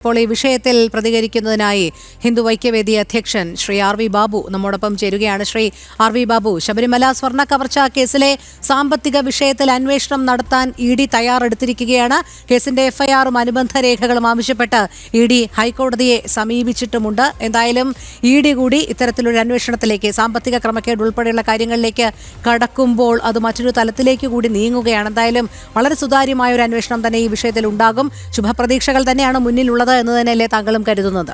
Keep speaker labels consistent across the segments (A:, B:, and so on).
A: ഇപ്പോൾ ഈ വിഷയത്തിൽ പ്രതികരിക്കുന്നതിനായി ഹിന്ദു ഐക്യവേദി അധ്യക്ഷൻ ശ്രീ ആർ വി ബാബു നമ്മോടൊപ്പം ചേരുകയാണ്. ശ്രീ ആർ വി ബാബു ശബരിമല സ്വർണ കവർച്ച കേസിലെ സാമ്പത്തിക വിഷയത്തിൽ അന്വേഷണം നടത്താൻ ഇ ഡി തയ്യാറെടുത്തിരിക്കുകയാണ്. കേസിന്റെ എഫ്ഐആറും അനുബന്ധ രേഖകളും ആവശ്യപ്പെട്ട് ഇ ഡി ഹൈക്കോടതിയെ സമീപിച്ചിട്ടുമുണ്ട്. എന്തായാലും ഇ ഡി കൂടി ഇത്തരത്തിലൊരു അന്വേഷണത്തിലേക്ക് സാമ്പത്തിക ക്രമക്കേട് ഉൾപ്പെടെയുള്ള കാര്യങ്ങളിലേക്ക് കടക്കുമ്പോൾ അത് മറ്റൊരു തലത്തിലേക്ക് കൂടി നീങ്ങുകയാണ്. എന്തായാലും വളരെ സുതാര്യമായ ഒരു അന്വേഷണം തന്നെ ഈ വിഷയത്തിൽ ഉണ്ടാകും. ശുഭപ്രതീക്ഷകൾ തന്നെയാണ് മുന്നിലുള്ളത്. എന്ന് തന്നെയല്ലേ താങ്കളും കരുതുന്നത്?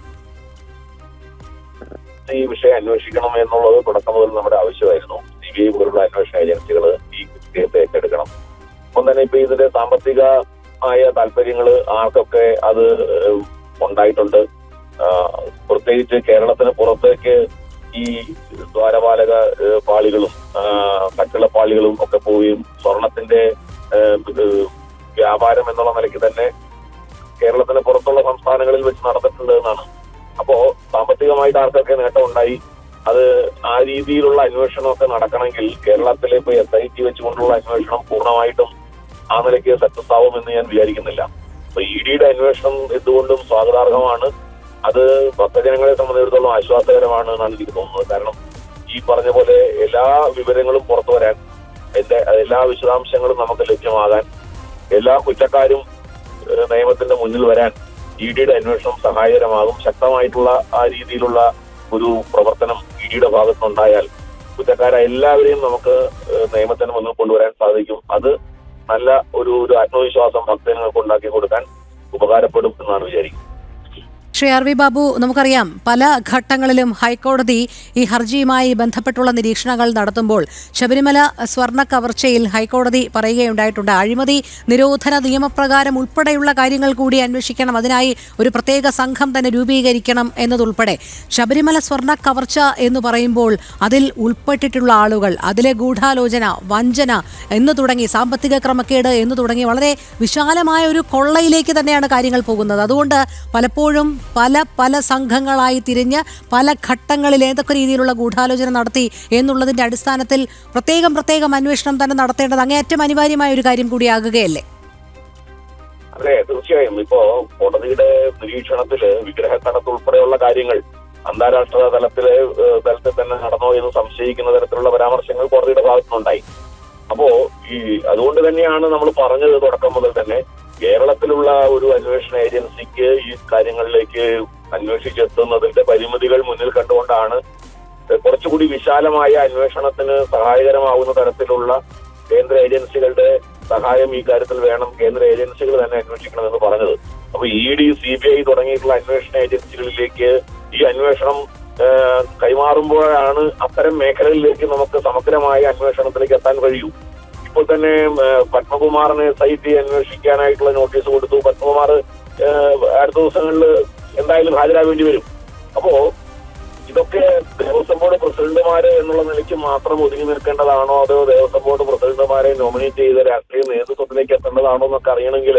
B: ഈ വിഷയം അന്വേഷിക്കണം എന്നുള്ളത് തുടക്കം മുതൽ നമ്മുടെ ആവശ്യമായിരുന്നു. സി ബി ഐ പോലുള്ള അന്വേഷണ ഏജൻസികൾ ഈ വിഷയത്തെ ഏറ്റെടുക്കണം. ഒപ്പം തന്നെ ഇപ്പൊ ഇതിന്റെ സാമ്പത്തിക ആയ താല്പര്യങ്ങൾ ആർക്കൊക്കെ അത് ഉണ്ടായിട്ടുണ്ട്. പ്രത്യേകിച്ച് കേരളത്തിന് പുറത്തേക്ക് ഈ ദ്വാരപാലക പാളികളും കട്ടിളപ്പാളികളും ഒക്കെ പോവുകയും സ്വർണത്തിന്റെ വ്യാപാരം എന്നുള്ള നിലയ്ക്ക് തന്നെ കേരളത്തിന് പുറത്തുള്ള സംസ്ഥാനങ്ങളിൽ വെച്ച് നടന്നിട്ടുണ്ട് എന്നാണ്. അപ്പോ സാമ്പത്തികമായിട്ട് ആർക്കൊക്കെ നേട്ടം ഉണ്ടായി? അത് ആ രീതിയിലുള്ള അന്വേഷണമൊക്കെ നടക്കണമെങ്കിൽ കേരളത്തിലെ ഇപ്പൊ എസ് ഐ ടി വെച്ചുകൊണ്ടുള്ള അന്വേഷണം പൂർണമായിട്ടും ആ നിലയ്ക്ക് സക്സസ് ആവുമെന്ന് ഞാൻ വിചാരിക്കുന്നില്ല. അപ്പൊ ഇ ഡിയുടെ അന്വേഷണം എന്തുകൊണ്ടും സ്വാഗതാർഹമാണ്. അത് ഭക്തജനങ്ങളെ സംബന്ധിച്ചിടത്തോളം ആശ്വാസകരമാണ് എന്നാണ് എനിക്ക് തോന്നുന്നത്. കാരണം ഈ പറഞ്ഞ പോലെ എല്ലാ വിവരങ്ങളും പുറത്തു വരാൻ എല്ലാ വിശദാംശങ്ങളും നമുക്ക് ലഭ്യമാകാൻ എല്ലാ കുറ്റക്കാരും നിയമത്തിന്റെ മുന്നിൽ വരാൻ ഇ ഡിയുടെ അന്വേഷണം സഹായകരമാകും. ശക്തമായിട്ടുള്ള ആ രീതിയിലുള്ള ഒരു പ്രവർത്തനം ഇ ഡിയുടെ ഭാഗത്തുനിന്നുണ്ടായാൽ കുറ്റക്കാരെ എല്ലാവരെയും നമുക്ക് നിയമത്തിന് മുന്നിൽ കൊണ്ടുവരാൻ സാധിക്കും. അത് നല്ല ഒരു ഒരു ആത്മവിശ്വാസം ഭക്തജനങ്ങൾക്ക് ഉണ്ടാക്കി കൊടുക്കാൻ ഉപകാരപ്പെടും എന്നാണ് വിചാരിക്കുന്നത്.
A: ശ്രീ ആർ വി ബാബു നമുക്കറിയാം പല ഘട്ടങ്ങളിലും ഹൈക്കോടതി ഈ ഹർജിയുമായി ബന്ധപ്പെട്ടുള്ള നിരീക്ഷണങ്ങൾ നടത്തുമ്പോൾ ശബരിമല സ്വർണ കവർച്ചയിൽ ഹൈക്കോടതി പറയുകയുണ്ടായിട്ടുണ്ട്. അഴിമതി നിരോധന നിയമപ്രകാരം ഉൾപ്പെടെയുള്ള കാര്യങ്ങൾ കൂടി അന്വേഷിക്കണം. അതിനായി ഒരു പ്രത്യേക സംഘം തന്നെ രൂപീകരിക്കണം എന്നതുൾപ്പെടെ. ശബരിമല സ്വർണ കവർച്ച എന്ന് പറയുമ്പോൾ അതിൽ ഉൾപ്പെട്ടിട്ടുള്ള ആളുകൾ അതിലെ ഗൂഢാലോചന വഞ്ചന എന്ന് തുടങ്ങി സാമ്പത്തിക ക്രമക്കേട് എന്ന് തുടങ്ങി വളരെ വിശാലമായ ഒരു കൊള്ളയിലേക്ക് തന്നെയാണ് കാര്യങ്ങൾ പോകുന്നത്. അതുകൊണ്ട് പലപ്പോഴും പല പല സംഘങ്ങളായി തിരിഞ്ഞ് പല ഘട്ടങ്ങളിൽ ഏതൊക്കെ രീതിയിലുള്ള ഗൂഢാലോചന നടത്തി എന്നുള്ളതിന്റെ അടിസ്ഥാനത്തിൽ പ്രത്യേകം പ്രത്യേകം അന്വേഷണം തന്നെ നടത്തേണ്ടത് അങ്ങേയറ്റം അനിവാര്യമായ ഒരു കാര്യം കൂടിയാകുകയല്ലേ?
B: അതെ തീർച്ചയായും. ഇപ്പോ കോടതിയുടെ നിരീക്ഷണത്തിൽ വിഗ്രഹക്കടത്ത് ഉൾപ്പെടെയുള്ള കാര്യങ്ങൾ അന്താരാഷ്ട്ര തലത്തിലെ തലത്തിൽ തന്നെ നടന്നോ എന്ന് സംശയിക്കുന്ന തരത്തിലുള്ള പരാമർശങ്ങൾ കോടതിയുടെ ഭാഗത്തുനിന്നുണ്ടായി. അപ്പോ ഈ അതുകൊണ്ട് തന്നെയാണ് നമ്മൾ പറഞ്ഞത് തുടക്കം മുതൽ തന്നെ കേരളത്തിലുള്ള ഒരു അന്വേഷണ ഏജൻസിക്ക് ഈ കാര്യങ്ങളിലേക്ക് അന്വേഷിച്ചെത്തുന്നതിന്റെ പരിമിതികൾ മുന്നിൽ കണ്ടുകൊണ്ടാണ് കുറച്ചുകൂടി വിശാലമായ അന്വേഷണത്തിന് സഹായകരമാവുന്ന തരത്തിലുള്ള കേന്ദ്ര ഏജൻസികളുടെ സഹായം ഈ കാര്യത്തിൽ വേണം കേന്ദ്ര ഏജൻസികൾ തന്നെ അന്വേഷിക്കണമെന്ന് പറഞ്ഞത്. അപ്പൊ E D C B I തുടങ്ങിയിട്ടുള്ള അന്വേഷണ ഏജൻസികളിലേക്ക് ഈ അന്വേഷണം കൈമാറുമ്പോഴാണ് അത്തരം മേഖലകളിലേക്ക് നമുക്ക് സമഗ്രമായ അന്വേഷണത്തിലേക്ക് എത്താൻ കഴിയൂ. ഇപ്പോൾ തന്നെ പത്മകുമാറിന് സൈറ്റ് അന്വേഷിക്കാനായിട്ടുള്ള നോട്ടീസ് കൊടുത്തു. പത്മകുമാർ അടുത്ത ദിവസങ്ങളിൽ എന്തായാലും ഹാജരാവേണ്ടി വരും. അപ്പോ ഇതൊക്കെ ദേവസ്വം ബോർഡ് പ്രസിഡന്റുമാര് എന്നുള്ള നിലയ്ക്ക് മാത്രം ഒതുങ്ങി നിൽക്കേണ്ടതാണോ? അതോ ദേവസ്വം ബോർഡ് പ്രസിഡന്റുമാരെ നോമിനേറ്റ് ചെയ്ത രാഷ്ട്രീയ നേതൃത്വത്തിലേക്ക് എത്തേണ്ടതാണോ എന്നൊക്കെ അറിയണമെങ്കിൽ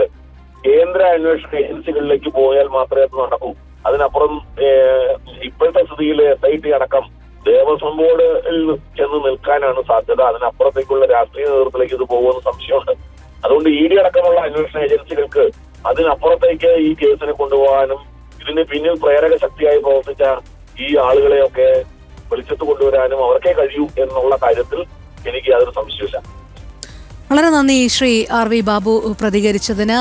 B: കേന്ദ്ര അന്വേഷണ ഏജൻസികളിലേക്ക് പോയാൽ മാത്രമേ അത് നടക്കൂ. അതിനപ്പുറം ഇപ്പോഴത്തെ സ്ഥിതിയിൽ എസ് ഐ ടി അടക്കം ദേവസ്വം ബോർഡിൽ ചെന്ന് നിൽക്കാനാണ് സാധ്യത. അതിനപ്പുറത്തേക്കുള്ള രാഷ്ട്രീയ നേതൃത്വത്തിലേക്ക് ഇത് പോകുമെന്ന് സംശയമുണ്ട് അതുകൊണ്ട് ഇ ഡി അടക്കമുള്ള അന്വേഷണ ഏജൻസികൾക്ക് അതിനപ്പുറത്തേക്ക് ഈ കേസിനെ കൊണ്ടുപോകാനും ഇതിന് പിന്നിൽ പ്രേരക ശക്തിയായി പ്രവർത്തിച്ച ഈ ആളുകളെയൊക്കെ വെളിച്ചത്ത് കൊണ്ടുവരാനും അവർക്കേ കഴിയൂ എന്നുള്ള കാര്യത്തിൽ എനിക്ക് യാതൊരു സംശയമില്ല
A: വളരെ നന്ദി ശ്രീ ആർ വി ബാബു പ്രതികരിച്ചതിന്.